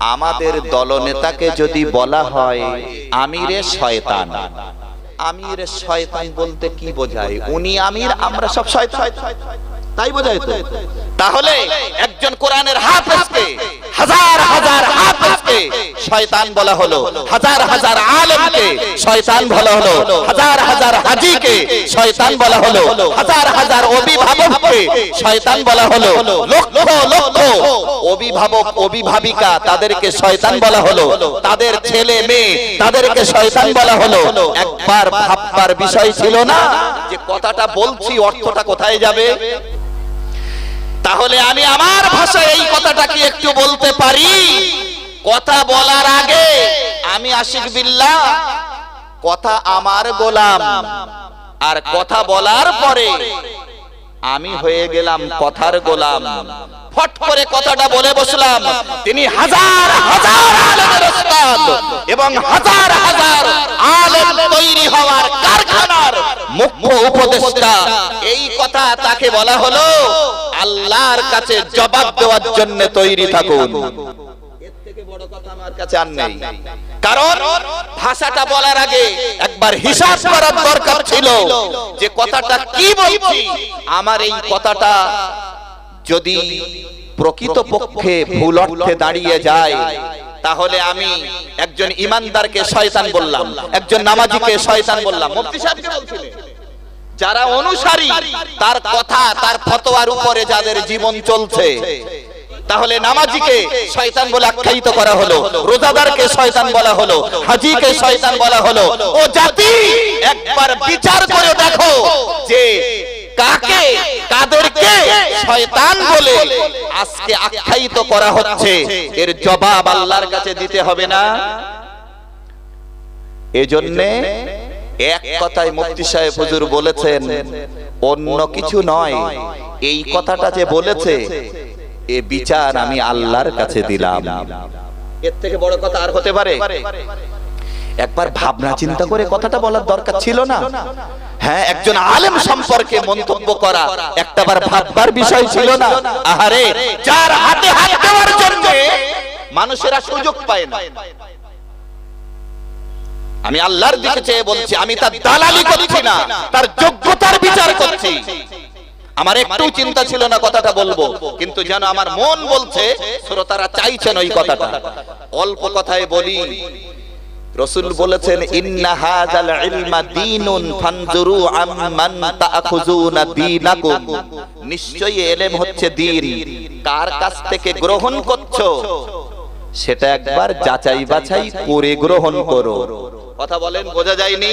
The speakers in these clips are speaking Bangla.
আমাদের দলনেতাকে যদি বলা হয়, আমিরে শয়তান। আমির শয়তান বলতে কি বোঝায়? উনি আমির, আমরা সব শয়তান। তাই বোঝায় তো। তাহলে একজন কোরআনের হাফেজকে, হাজার হাজার হাফেজকে শয়তান বলা হলো। হাজার হাজার আলেমকে শয়তান বলা হলো। হাজার হাজার হাজিকে শয়তান বলা হলো। হাজার হাজার অভিভাবককে শয়তান বলা হলো। লক্ষ লক্ষ অভিভাবক, অভিভাবিকা তাদেরকে শয়তান বলা হলো। তাদের ছেলে মেয়ে তাদেরকে শয়তান বলা হলো। একবার ভাববার বিষয় ছিল না কথাটা বলছি, অর্থটা কোথায় যাবে? তাহলে আমি আমার ভাষায় এই কথাটা কি একটু বলতে পারি। কথা বলার আগে আমি আশিক বিল্লাহ, কথা আমার গোলাম। আর কথা বলার পরে আমি হয়ে গেলাম কথার গোলাম। ফট করে কথাটা বলে বসলাম, তিনি হাজার হাজার আলেমের ওস্তাদ এবং হাজার হাজার আলেম তৈরি হওয়ার কারখানার মুখ্য উপদেষ্টা। এই কথা তাকে বলা হলো, আল্লাহর কাছে জবাব দেওয়ার জন্য তৈরি থাকুন। এর থেকে বড় কথা আমার কাছে আর নেই। কারণ ভাষাটা বলার আগে একবার হিসাব করার দরকার ছিল যে কথাটা কি বলছি। আমার এই কথাটা যদি প্রকৃত পক্ষে ভুল অর্থে দাঁড়িয়ে যায়, তাহলে আমি একজন ইমানদারকে শয়তান বললাম, একজন নামাজিকে শয়তান বললাম। মুফতি বলছিলেন, যারা অনুসারী, তার কথা, তার ফতোয়ার উপরে যাদের জীবন চলছে তাহলে নামাজিকে শয়তান বলে আখ্যায়িত করা হলো, রোজাদারকে শয়তান বলা হলো, হাজিকে শয়তান বলা হলো। ও জাতি, একবার বিচার করে দেখো যে কাকে, কাদেরকে শয়তান বলে আজকে আখ্যায়িত করা হচ্ছে। এর জবাব আল্লাহর কাছে দিতে হবে না। এজন্যে এক কথায় মুফতি সাহেব হুজুর বলেছেন, অন্য কিছু নয়, এই কথাটা যে বলেছে এ বিচার আমি আল্লাহর কাছে দিলাম। এর থেকে বড় কথা আর হতে পারে? একবার ভাবনা চিন্তা করে কথাটা বলার দরকার ছিল না। হ্যাঁ একজন আলেম সম্পর্কে মন্তব্য করা একটাবার ভাববার বিষয় ছিল না। আহারে যার হাতে হাত দেওয়ার জন্য মানুষেরা সুযোগ পায় না। আমি আল্লাহর দিকে চেয়ে বলছি আমি তার দালালি করছি না তার যোগ্যতার বিচার করছি। আমার একটু চিন্তা ছিল না কথাটা বলব, কিন্তু যেন আমার মন বলছে, শ্রোতারা চাইছেন ওই কথাটা। অল্প কথায় বলি, রসুল বলেছেন, ইন্না হাযাল ইলমা দীনুন ফানজুরু আম্মান তাআখুযুনা দীনাকুম। নিশ্চয়ই এলেম হচ্ছে দ্বীন কার কাছ থেকে গ্রহণ করছ? সেটা একবার যাচাই বাছাই করে গ্রহণ করো। কথা বলেন বোঝা যায়নি?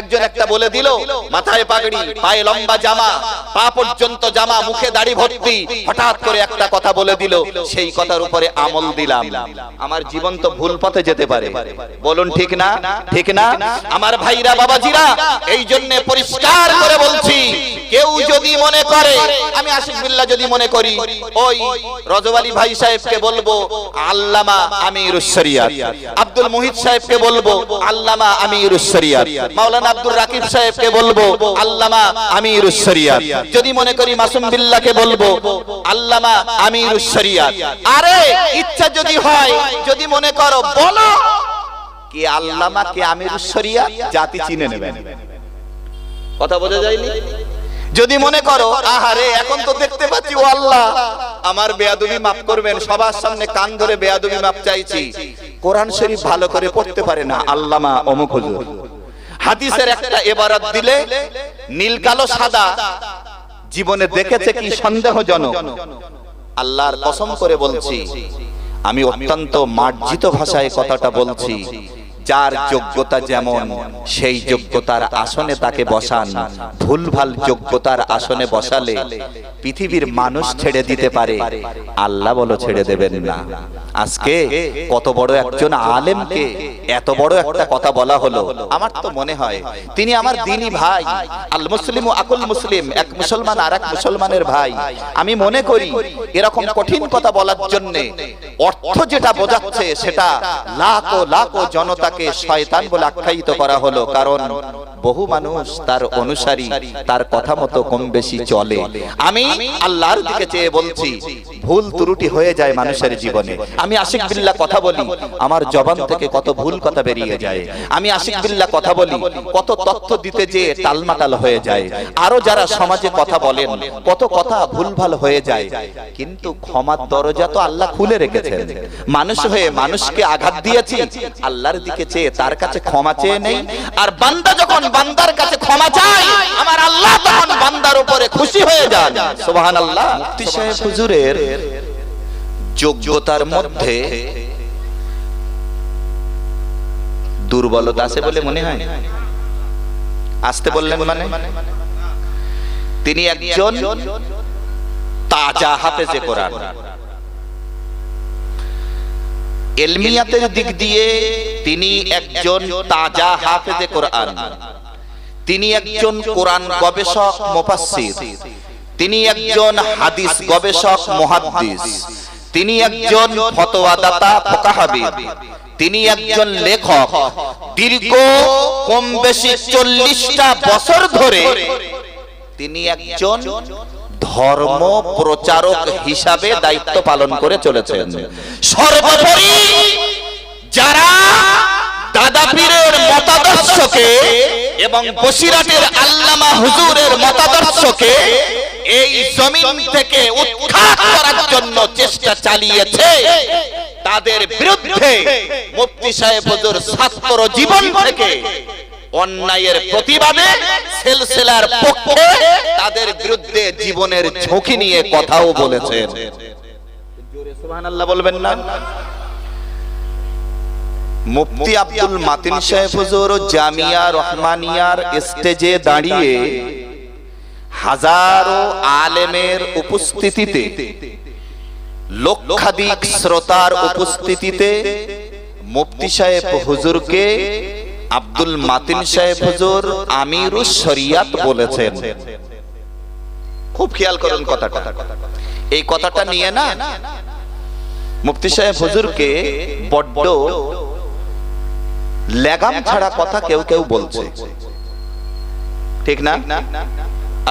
একজন একটা বলে দিল মাথায় পাগড়ি পায়ে লম্বা জামা পা পর্যন্ত জামা মুখে দাড়ি ভর্তি হঠাৎ করে একটা কথা বলে দিল সেই কথার উপরে আমল দিলাম। আমার জীবন তো ভুল পথে যেতে পারে। বলুন ঠিক না? ঠিক না? আমার ভাইরা বাবাজিরা এই জন্য পরিষ্কার করে বলছি কেউ যদি মনে করে আমি আশিক বিল্লাহ যদি মনে করি ওই রজবালি ভাই সাহেবকে বলব আল্লামা আমিরুস শরিয়াত আব্দুল মুহিত সাহেবকে বলব আল্লামা আমিরুস শরিয়াত। মাওলানা আব্দুর রাকিব সাহেবকে বলব, আল্লামা আমিরুস শরিয়াত। যদি মনে করি মাসুম বিল্লাহকে বলব, আল্লামা আমিরুস শরিয়াত। আরে, ইচ্ছা যদি হয়, যদি মনে করো, বলো। কি আল্লামা, কে আমিরুস শরিয়াত? জাতি চিনে নেবেন কথা বোঝা যায়নি? যদি মনে করো, আহারে, এখন তো দেখতে পাচ্ছি, ও আল্লাহ। আমার বেয়াদবি মাফ করবেন, সবার সামনে কান ধরে বেয়াদবি মাফ চাইছি। কোরআন শরীফ ভালো করে পড়তে পারে না, আল্লামা অমুক হুজুর। হাদিসের একটা এবারত দিলে, নীল কালো সাদা। জীবনে দেখেছে কি সন্দেহজনক? আল্লাহর কসম করে বলছি, আমি অত্যন্ত মার্জিত ভাষায় কথাটা বলছি। যার যোগ্যতা যেমন, সেই যোগ্যতার আসনে তাকে বসান। ভুলভাল যোগ্যতার আসনে বসালে পৃথিবীর মানুষ ছেড়ে দিতে পারে। আল্লাহ বলো ছেড়ে দেবেন না। আজকে কত বড় একজন আলেমকে এত বড় একটা কথা বলা হলো। আমার তো মনে হয়, তিনি আমার দিনী ভাই, আল মুসলিম আকুল মুসলিম, এক মুসলমান আর এক মুসলমানের ভাই। আমি মনে করি, এরকম কঠিন কথা বলার জন্য অর্থ যেটা বোঝাচ্ছে সেটা লাখ লাখ ও জনতাকে তাকে শয়তান বলে আখ্যায়িত করা হলো, কারণ বহু মানুষ তার অনুসারী, তার কথা মতো কম বেশি চলে। আমি আল্লাহর দিকে চেয়ে বলছি, ভুল ত্রুটি হয়ে যায় মানুষের জীবনে। আমি আশিক বিল্লাহ কথা বলি, আমার জবান থেকে কত ভুল কথা বেরিয়ে যায়। আমি আশিক বিল্লাহ কথা বলি, কত তথ্য দিতে যে টালমাটাল হয়ে যায়। আরও যারা সমাজে কথা বলেন, কত কথা ভুলভাল হয়ে যায়। কিন্তু ক্ষমার দরজা তো আল্লাহ খুলে রেখেছেন। মানুষ হয়ে মানুষকে আঘাত দিয়েছি, আল্লাহর দিকে চেয়ে তার কাছে ক্ষমা চেয়ে নেই। আর বান্দা যখন বান্দার কাছে ক্ষমা চায় আমার আল্লাহ তখন বান্দার উপরে খুশি হয়ে যান। সুবহানাল্লাহ। মুফতি সাহেব হুজুরের যোগ্যতার মধ্যে দুর্বলতা আছে বলে মনে হয়। আসতে বললেন মানে? তিনি একজন তাজা হাফেজে কোরআন। এলমিয়াতের দিক দিয়ে তিনি একজন তাজা হাফেজে কোরআন। তিনি একজন কোরআন গবেষক মুফাসসির। তিনি একজন হাদিস গবেষক মুহাদ্দিস। তিনি একজন ফতোয়াদাতা ফোকাহাবিদ। তিনি একজন লেখক। দীর্ঘ কম বেশি চল্লিশটা বছর ধরে তিনি একজন ধর্ম প্রচারক হিসাবে দায়িত্ব পালন করে চলেছেন। সর্বোপরি যারা দাদা পীরের মতাদর্শকে এবং বসিরাটের আল্লামা হুজুরের মতাদর্শকে এই জমিন থেকে উৎখাত করার জন্য চেষ্টা চালিয়েছে, তাদের বিরুদ্ধে মুফতি সাহেব হুজুর ছাত্র জীবন থেকে অন্যায়ের প্রতিবাদে সেলসেলার পক্ষে তাদের বিরুদ্ধে জীবনের ঝুঁকি নিয়ে কথাও বলেছেন। সুবহানাল্লাহ বলবেন না। মুফতি আব্দুল মাতিন সাহেব হুজুর জামিয়া রহমানিয়ার স্টেজে দাঁড়িয়ে হাজারো আলেমের উপস্থিতিতে, লক্ষাধিক শ্রোতার উপস্থিতিতে মুফতি সাহেব হুজুরকে আব্দুল মাতিন সাহেব হুজুর আমিরুস শরিয়াত বলেছেন। খুব খেয়াল করুন কথাটা। এই কথাটা নিয়ে না মুফতি সাহেব হুজুরকে বড্ড লেগাম ছাড়া কথা কেউ কেউ বলছে। ঠিক না?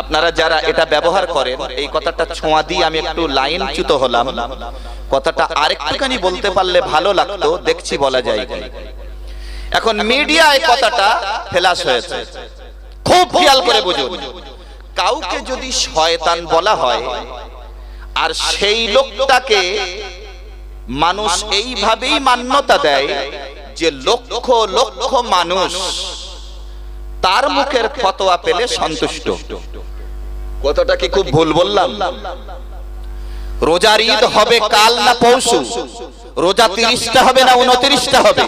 আপনারা যারা এটা ব্যবহার করেন, এই কথাটা ছোঁয়া দিয়ে আমি একটু লাইন চ্যুত হলাম। কথাটা আরেকটুখানি বলতে পারলে ভালো লাগতো, দেখছি বলা যায়। এখন মিডিয়ায় কথাটা ফেলাস হয়েছে। খুব খেয়াল করে বুঝুন। কাউকে যদি শয়তান বলা হয়, আর সেই লোকটাকে মানুষ এইভাবেই মান্যতা দেয় যে লক্ষ লক্ষ মানুষ তার মুখের ফতোয়া পেলে সন্তুষ্ট। কতটা কি খুব ভুল বললাম? রোজার ঈদ হবে কাল না পৌষু রোজা তিরিশটা হবে না উনত্রিশটা হবে?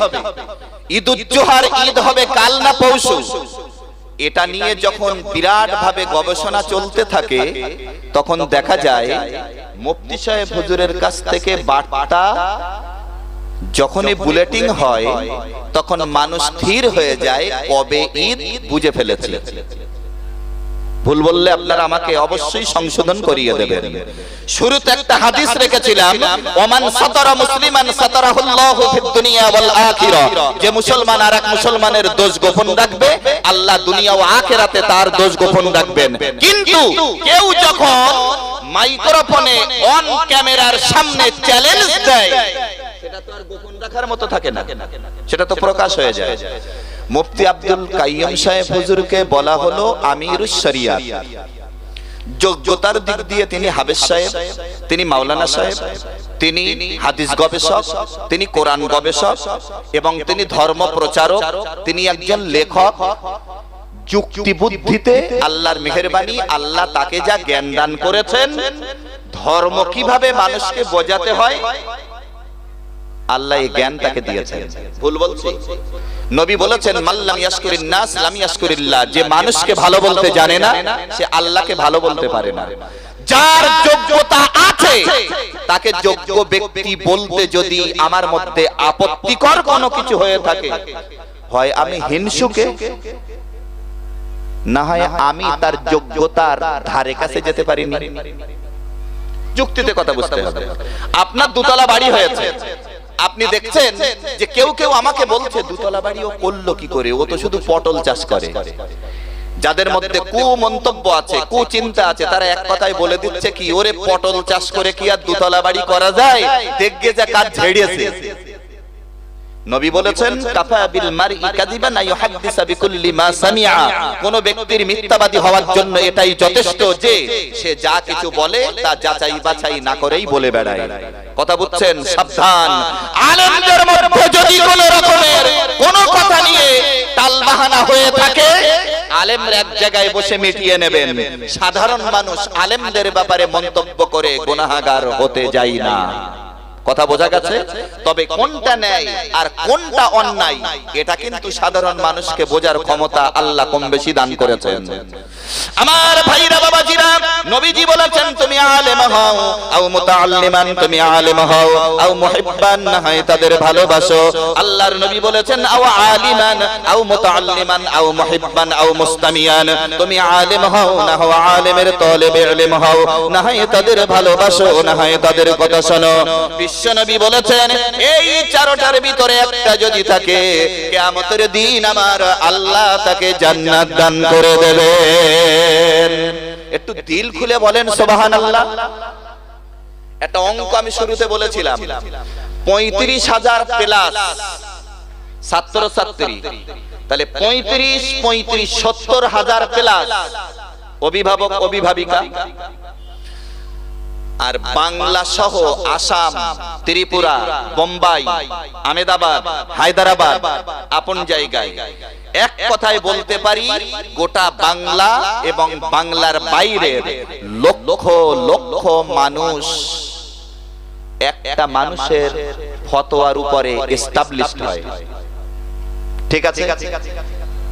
ঈদ উজ্জোহার, ঈদ হবে কাল না পৌষু? এটা নিয়ে যখন বিরাট ভাবে গবেষণা চলতে থাকে, তখন দেখা যায় মুফতি সাহেব হুজুরের কাছ থেকে বার্তা যখনই বুলেটিং হয়, তখন মানুষ স্থির হয়ে যায় কবে ঈদ বুঝে ফেলেছে। ভুল বললে আপনারা আমাকে অবশ্যই সংশোধন করিয়ে দেবেন। শুরুতে একটা হাদিস রেখেছিলাম, ওমান সাতারা মুসলিমান সাতারাহুল্লাহু ফিদ দুনিয়া ওয়াল আখিরা। যে মুসলমান আর এক মুসলমানের দোষ গোপন রাখবে, আল্লাহ দুনিয়া ও আখিরাতে তার দোষ গোপন রাখবেন। কিন্তু কেউ যখন মাইক্রোফোনে অন ক্যামেরার সামনে চ্যালেঞ্জ দেয়, সেটা তো আর গোপন রাখার মতো থাকে না। সেটা তো প্রকাশ হয়ে যায়। মুফতি আব্দুল কাইয়ম সাহেব হুজুরকে বলা হলো আমিরুস শরিয়াত। যোগ্যতার দিক দিয়ে তিনি হাবেজ সাহেব, তিনি মাওলানা সাহেব, তিনি হাদিস গবেষক, তিনি কোরআন গবেষক এবং তিনি ধর্ম প্রচারক, তিনি একজন লেখক। যুক্তি বুদ্ধিতে আল্লাহর মেহেরবানি, আল্লাহ তাকে যা জ্ঞান দান করেছেন, ধর্ম কীভাবে মানুষকে বোঝাতে হয় আল্লাহ এই জ্ঞান তাকে দিয়েছেন। ভুল বলছি? নবী বলেছেন মাল্লাম ইয়াশকুরিন নাস লাম ইয়াশকুরিল্লাহ। যে মানুষকে ভালো বলতে জানে না সে আল্লাহকে ভালো বলতে পারে না। যার যোগ্যতা আছে তাকে যোগ্য ব্যক্তি বলতে যদি আমার মধ্যে আপত্তিকর কোনো কিছু হয়ে থাকে হয় আমি হিংসুকে না হয় আমি তার যোগ্যতার ধারে কাছে যেতে পারিনি। যুক্তিতে কথা বুঝতে হবে। আপনার দুতলা বাড়ি হয়েছে। আপনি দেখছেন যে কেউ কেউ আমাকে বলছে দুতলা বাড়ি ও করল কি করে? ও তো শুধু পটল চাষ করে। যাদের মধ্যে কু মন্তব্য আছে কু চিন্তা আছে তারা এক কথায় বলে দিচ্ছে কি ওরে পটল চাষ করে কি আর দুতলা বাড়ি করা যায়? দেখবে যে কাজ ঝেড়িয়েছে নবী বলেছেন কাফা বিল মারই কাযিবান ইউহাদ্দিসা বিকুল্লি মা সামিআ কোন ব্যক্তির মিথ্যাবাদী হওয়ার জন্য এটাই যথেষ্ট যে সে যা কিছু বলে তা যাচাই বাছাই না করেই বলে বেড়ায়। কথা বুঝছেন? সাবধান। আলেমদের মধ্যে যদি কোন রকমের কোন কথা নিয়ে টালবাহানা হয়ে থাকে আলেমরা এক জায়গায় বসে মিটিয়ে নেবেন। সাধারণ মানুষ আলেমদের ব্যাপারে মন্তব্য করে গুনাহগার হতে যায় না। কথা বোঝা গেছে? তবে কোনটা ন্যায় আর কোনটা অন্যায় এটা কিন্তু সাধারণ মানুষকে বোঝার ক্ষমতা আল্লাহ কম বেশি দান করেছেন। আমার ভাইরা বাবাজিরা নবীজি বলেছেন তুমি আলেম হও আও মুতাআল্লিমান তুমি আলেম হও আও মুহিব্বান না হয় তাদের ভালোবাসো। আল্লাহর নবী বলেছেন আও আলিমান আও মুতাআল্লিমান আও মুহিব্বান আও মুস্তামিয়ান তুমি আলেম হও না হও আলেমের তলেবে ইলম হও না হয় তাদের ভালোবাসো না হয় তাদের কথা শোনো। বিশ্বনবী বলেছেন, এই চারটার ভিতরে একটা যদি থাকে, কিয়ামতের দিন আমার আল্লাহ তাকে জান্নাত দান করে দেবেন। একটু দিল খুলে বলেন, সুবহানাল্লাহ। একটা অঙ্ক আমি শুরুতে বলেছিলাম। পঁয়ত্রিশ হাজার প্লাস ছাত্র ছাত্রী। তাহলে পঁয়ত্রিশ পঁয়ত্রিশ, সত্তর হাজার প্লাস অভিভাবক, অভিভাবিকা। আর বাংলা সহ আসাম, ত্রিপুরা, বোম্বাই, আমেদাবাদ, হায়দ্রাবাদ আপন জায়গায়। এক কথায় বলতে পারি, গোটা বাংলা এবং বাংলার বাইরের লক্ষ লক্ষ মানুষ একটা মানুষের ফতোয়ার উপরে এস্টাবলিশড হয়। ঠিক আছে?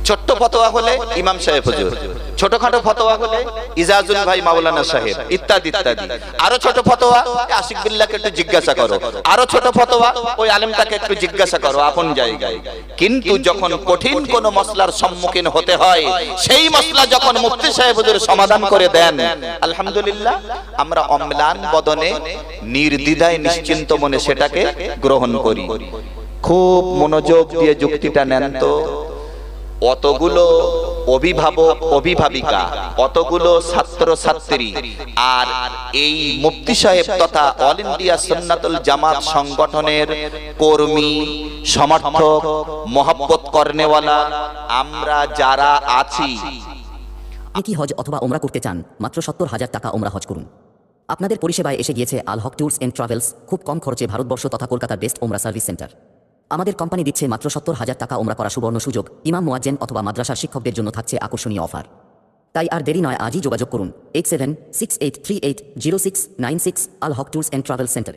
ছোট্ট ফতোয়া হলে ইমাম সাহেব হুজুর। ছোটখাটো ফতোয়া হলে ইজাজুল ভাই মাওলানা সাহেব, ইত্যাদি ইত্যাদি। আরও ছোট ফতোয়া আশিক বিল্লাহকে একটু জিজ্ঞাসা করো। আরও ছোট ফতোয়া, ওই আলেমটাকে একটু জিজ্ঞাসা করো আপন জায়গায়। কিন্তু যখন কঠিন কোন মসলার সম্মুখীন হতে হয়, সেই মসলা যখন মুফতি সাহেব হুজুর সমাধান করে দেন, আলহামদুলিল্লাহ, আমরা অম্লান বদনে নির্দ্বিধায় নিশ্চিন্ত মনে সেটাকে গ্রহণ করি। খুব মনোযোগ দিয়ে যুক্তিটা নেন তো। অতগুলো অভিভাবক, অভিভাবিকা, অতগুলো ছাত্র ছাত্রী আর এই মুফতি সাহেব তথা অল ইন্ডিয়া সুন্নাতুল জামাত সংগঠনের কর্মী, সমর্থক, মহব্বত করনেওয়ালা, আমরা যারা আছি। আপনি কি হজ অথবা ওমরা করতে চান? মাত্র সত্তর হাজার টাকা ওমরা হজ করুন। আপনাদের পরিষেবায় এসে গিয়েছে Al Haq tours and travels, খুব কম খরচে ভারতবর্ষ তথা কলকাতার বেস্ট ওমরা সার্ভিস সেন্টার। আমাদের কোম্পানি দিচ্ছে মাত্র সত্তর হাজার টাকা ওমরা করা সুবর্ণ সুযোগ, ইমাম মোয়াজ্জেন অথবা মাদ্রাসার শিক্ষকদের জন্য থাকছে আকর্ষণীয় অফার। তাই আর দেরি নয়, আজই যোগাযোগ করুন eight seven six eight three eight zero six nine six Al Haq tours and travel সেন্টারে।